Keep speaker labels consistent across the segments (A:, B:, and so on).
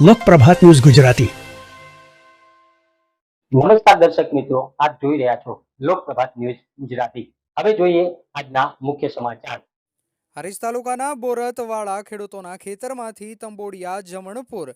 A: લોકપ્રભાત news Gujarati.
B: નમસ્કાર દર્શક મિત્રો આપ જોઈ રહ્યા છો લોકપ્રભાત ન્યૂઝ ગુજરાતી. હવે જોઈએ આજના મુખ્ય સમાચાર.
C: હરીશ તાલુકાના બોરતવાળા ખેડૂતોના ખેતરમાંથી તંબોડિયા જમણપુર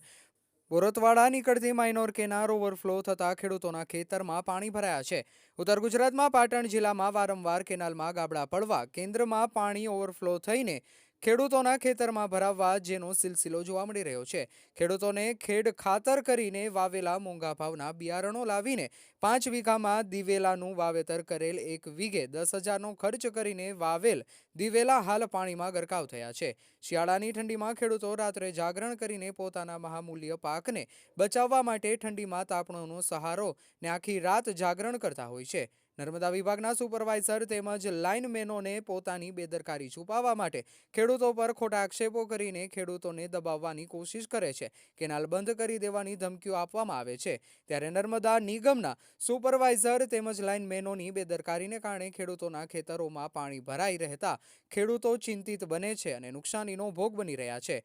C: બોરતવાડા નીકળતી માઇનોર કેનાર ઓવરફ્લો થતા ખેડૂતોના ખેતરમાં પાણી ભરાયા છે. ઉત્તર ગુજરાતમાં પાટણ જિલ્લામાં વારંવાર કેનાલમાં ગાબડા પડવા કેન્દ્રમાં પાણી ઓવરફ્લો થઈને ખેડૂતોના ખેતરમાં ભરાવવા જેનો સિલસિલો જોવા મળી રહ્યો છે. ખેડૂતોને ખેડ ખાતર કરીને વાવેલા મોંઘા ભાવના બિયારણો લાવીને પાંચ વીઘામાં દિવેલાનું વાવેતર કરેલ એક વીઘે દસ હજારનો ખર્ચ કરીને વાવેલ દિવેલા હાલ પાણીમાં ગરકાવ થયા છે. શિયાળાની ઠંડીમાં ખેડૂતો રાત્રે જાગરણ કરીને પોતાના મહામૂલ્ય પાકને બચાવવા માટે ઠંડીમાં તાપણોનો સહારો ને આખી રાત જાગરણ કરતા હોય છે. નર્મદા વિભાગના સુપરવાઇઝર તેમજ લાઇનમેનોને પોતાની બેદરકારી છુપાવવા માટે ખેડૂતો પર ખોટા આક્ષેપો કરીને ખેડૂતોને દબાવવાની કોશિશ કરે છે. કેનાલ બંધ કરી દેવાની ધમકીઓ આપવામાં આવે છે. ત્યારે નર્મદા નિગમના સુપરવાઇઝર તેમજ લાઇનમેનોની બેદરકારીને કારણે ખેડૂતોના ખેતરોમાં પાણી ભરાઈ રહેતા ખેડૂતો ચિંતિત બને છે અને નુકસાનીનો ભોગ બની રહ્યા છે.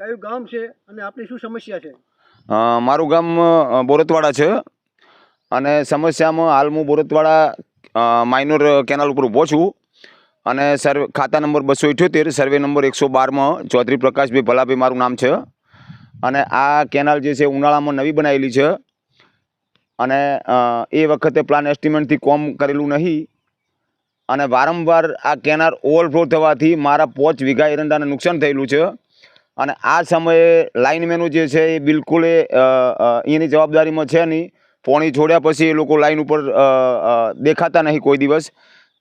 D: કયું ગામ છે અને આપની શું સમસ્યા છે?
E: મારું ગામ બોરતવાડા છે. અને સમસ્યામાં હાલ હું બોરતવાડા માઇનોર કેનાલ ઉપર ઊભો છું. અને સર્વે, ખાતા નંબર બસો ઇઠ્યોતેર, સર્વે નંબર એકસો બારમાં ચૌધરી પ્રકાશભાઈ ભલાભાઈ મારું નામ છે. અને આ કેનાલ જે છે ઉનાળામાં નવી બનાવેલી છે. અને એ વખતે પ્લાન એસ્ટિમેટથી કોમ કરેલું નહીં. અને વારંવાર આ કેનાલ ઓવરફ્લો થવાથી મારા પોચ વીઘા એરંડાને નુકસાન થયેલું છે. અને આ સમયે લાઇનમેનો જે છે એ બિલકુલ એની જવાબદારીમાં છે નહીં. પોણી છોડ્યા પછી એ લોકો લાઇન ઉપર દેખાતા નહીં કોઈ દિવસ.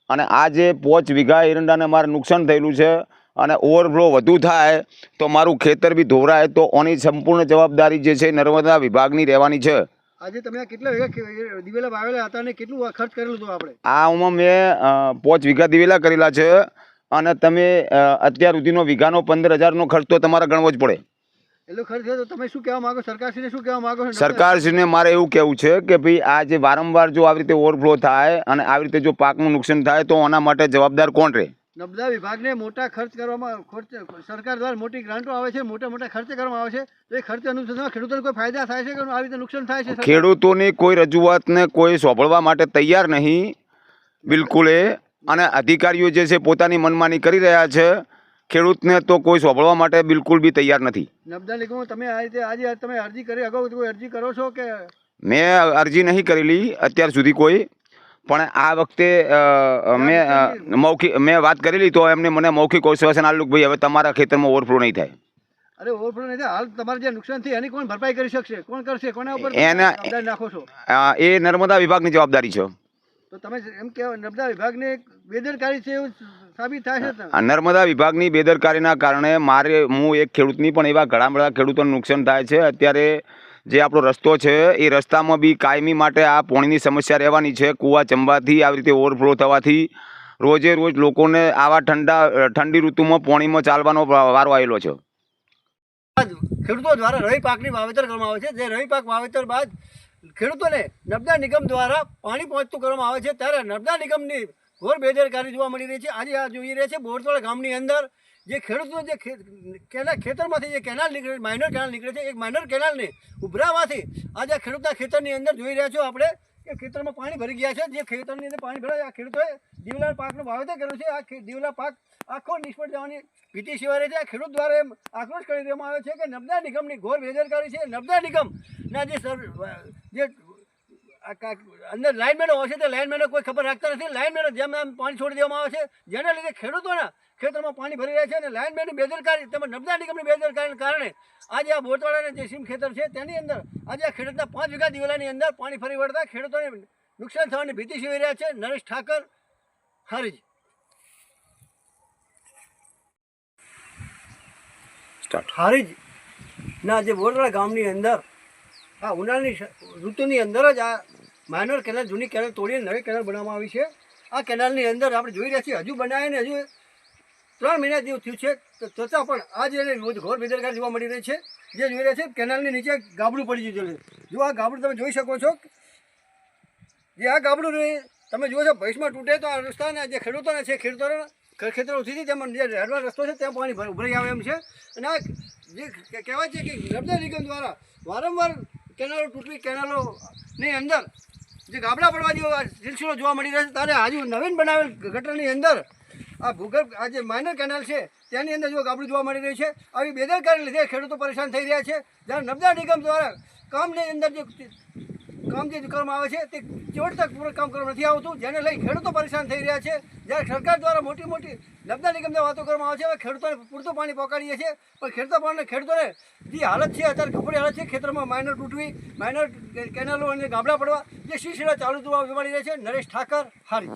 E: અને આ જે પોચ વીઘા એરંડાને મારે નુકસાન થયેલું છે અને ઓવરફ્લો વધુ થાય તો મારું ખેતર બી ધોવરાય તો આની સંપૂર્ણ જવાબદારી જે છે નર્મદા વિભાગની રહેવાની છે.
D: આજે તમે કેટલા વીઘા દિવેલા વાવેલા હતા અને કેટલું ખર્ચ કરેલું હતું આપણે?
E: આ ઉમાં મેં પોચ વીઘા દિવેલા કરેલા છે. અને તમે અત્યાર સુધીનો વીઘાનો પંદર હજારનો ખર્ચ તો તમારે ગણવો જ પડે.
D: એટલો ખર્ચ તો તમે શું કહેવા માંગો? સરકારશ્રીને શું કહેવા માંગો
E: સરકારશ્રીને મારે એવું કહેવું છે કે ભાઈ આ જે વારંવાર જો આવી રીતે ઓવરફ્લો થાય અને આવી રીતે જો પાકનું નુકસાન થાય તો આના માટે જવાબદાર કોણ રહે?
D: નબળા વિભાગને મોટા ખર્ચ કરવામાં ખર્ચ સરકાર દ્વારા મોટી ગ્રાન્ટો આવે છે મોટા મોટા ખર્ચ કરવામાં આવે છે તો એ ખર્ચ અનુસંધાનમાં ખેડૂતોને કોઈ ફાયદા થાય છે કે આવી રીતે નુકસાન થાય છે
E: ખેડૂતોની કોઈ રજૂઆતને કોઈ સોંભળવા માટે તૈયાર નહીં. બિલકુલ એ. અને અધિકારીઓ જે છે પોતાની મનમાની કરી રહ્યા છે ખેડૂતને તો કોઈ સોંભળવા માટે બિલકુલ બી તૈયાર નથી.
D: નર્મદા નિગમમાં તમે આ રીતે આજે તમે અરજી કરી અગાઉ કોઈ અરજી કરો છો કે?
E: મેં અરજી નહીં કરેલી અત્યાર સુધી કોઈ. પણ આ વખતે મેં મૌખિક મેં વાત કરેલી તો એમને મને મૌખિક આશ્વાસન કે ભાઈ હવે તમારા ખેતરમાં ઓવરફ્લો નહીં થાય.
D: અરે ઓવરફ્લો નહીં થાય. હાલ તમારે જે નુકસાન થયું એની કોણ ભરપાઈ કરી શકશે? કોણ કરશે? કોના ઉપર
E: એના-
D: નાખો છો?
E: એ નર્મદા વિભાગની જવાબદારી છે.
D: તો તમે એમ કહેવા નર્મદા વિભાગને બેદરકારી છે એવું સાબિત થાય છે
E: આ નર્મદા વિભાગની બેદરકારીના કારણે મારે હું એક ખેડૂતની પણ એવા ઘણા બધા ખેડૂતોને નુકસાન થાય છે. અત્યારે જે આપણો રસ્તો છે એ રસ્તામાં બી કાયમી માટે આ પાણીની સમસ્યા રહેવાની છે. કૂવા ચંબાથી આવી રીતે ઓવરફ્લો થવાથી રોજે રોજ લોકોને આવા ઠંડા ઠંડી ઋતુમાં પાણીમાં ચાલવાનો વારો આવેલો છે.
D: ખેડૂતો દ્વારા રવિ પાકની વાવેતર કરવામાં આવે છે. જે રવિ પાક વાવેતર બાદ ખેડૂતોને નર્મદા નિગમ દ્વારા પાણી પહોંચતું કરવામાં આવે છે. ત્યારે નર્મદા નિગમની ઘોર બેદરકારી જોવા મળી રહી છે. આજે આ જોઈ રહ્યા છે બોરતોડ ગામની અંદર જે ખેડૂતો જે ખે- કેના ખેતરમાંથી જે કેનાલ નીકળે માઇનર કેનાલ નીકળે છે. એક માઇનર કેનાલને ઉભરાવાથી આજે ખેડૂતના ખેતરની અંદર જોઈ રહ્યા છો આપણે. કે ખેતરમાં પાણી ભરી ગયા છે. જે ખેતરની અંદર પાણી ભરાય, આ ખેડૂતોએ દિવેલા પાકનું વાવેતર કર્યું છે. આ દિવેલા પાક આખો નિષ્ફળ જવાની ભીતિ સિવાય રહે છે. આ ખેડૂત દ્વારા એમ આક્રોશ કરી દેવામાં આવ્યો છે કે નર્મદા નિગમની ઘોર બેદરકારી છે. નર્મદા નિગમના જે સર જે અંદર લાઇનમેનો હોય છે, તે લાઇનમેનો કોઈ ખબર રાખતા નથી. લાઇનમેનો જેમ એમ પાણી છોડી દેવામાં આવે છે. જેના લીધે ખેડૂતોના ખેતરમાં પાણી ભરી રહ્યા છે અને લાઇનમેનની બેદરકારી તેમજ નર્મદા નિગમની બેદરકારીને કારણે આજે આ બોરતવાડાના જે સીમ ખેતર છે તેની અંદર આજે આ ખેડૂતના પાંચ વીઘા દિવેલાની અંદર પાણી ફરી વળતા ખેડૂતોને નુકસાન થવાની ભીતિ સેવી રહ્યા છે. નરેશ ઠાકર હારીજ હારીજ ના જે બોરતવાડા ગામની અંદર આ ઉનાળાની ઋતુની અંદર જ આ માઇનર કેનાલ જૂની કેનાલ તોડીને નવી કેનાલ બનાવવામાં આવી છે. આ કેનાલની અંદર આપણે જોઈ રહ્યા છીએ હજુ બનાવીને હજુ ત્રણ મહિના જેવું થયું છે તો છતાં પણ આજે એને ઘોર બેદરકાર જોવા મળી રહી છે. જે જોઈ રહ્યા છે કેનાલની નીચે ગાબડું પડી ગયું છે. જો આ ગાબડું તમે જોઈ શકો છો જે આ ગાબડું તમે જુઓ છો ભવિષ્યમાં તૂટે તો આ રસ્તાને જે ખેડૂતોને છે, ખેડૂતોને ખેતરો સુધી તેમાં જે રહેવા રસ્તો છે ત્યાં પાણી ભર- ઉભરાઈ આવે એમ છે. અને આ જે કહેવાય છે કે નર્મદા નિગમ દ્વારા વારંવાર કેનાલો તૂટવી, કેનાલોની અંદર જે ગાબડા પડવા જેવો સિલસિલો જોવા મળી રહ્યો છે. ત્યારે હજુ નવીન બનાવેલ ગટરની અંદર આ ભૂગર્ભ આ જે માઇનર કેનાલ છે, તેની અંદર જો ગાબડું જોવા મળી રહ્યું છે, આવી બેદરકારી લીધે ખેડૂતો પરેશાન થઈ રહ્યા છે. જ્યારે નર્મદા નિગમ દ્વારા કામની અંદર જે કામ જે કરવામાં આવે છે, તે ચેવડતાપૂર્વક કામ કરવામાં નથી આવતું. જેને લઈ ખેડૂતો પરેશાન થઈ રહ્યા છે. જ્યારે સરકાર દ્વારા મોટી મોટી નર્મદા નિગમની વાતો કરવામાં આવે છે, હવે ખેડૂતોને પૂરતું પાણી પહોંચાડીએ છીએ. પણ ખેડૂતો પાણી ખેડૂતોને જે હાલત છે, અત્યારે કપડી હાલત છે, ખેતરમાં માઇનર તૂટવી માઇનર કેનાલો અને ગામડા પડવા, જે શીશીલા ચાલુ જોવા મળી રહ્યા છે. નરેશ ઠાકર, હારી.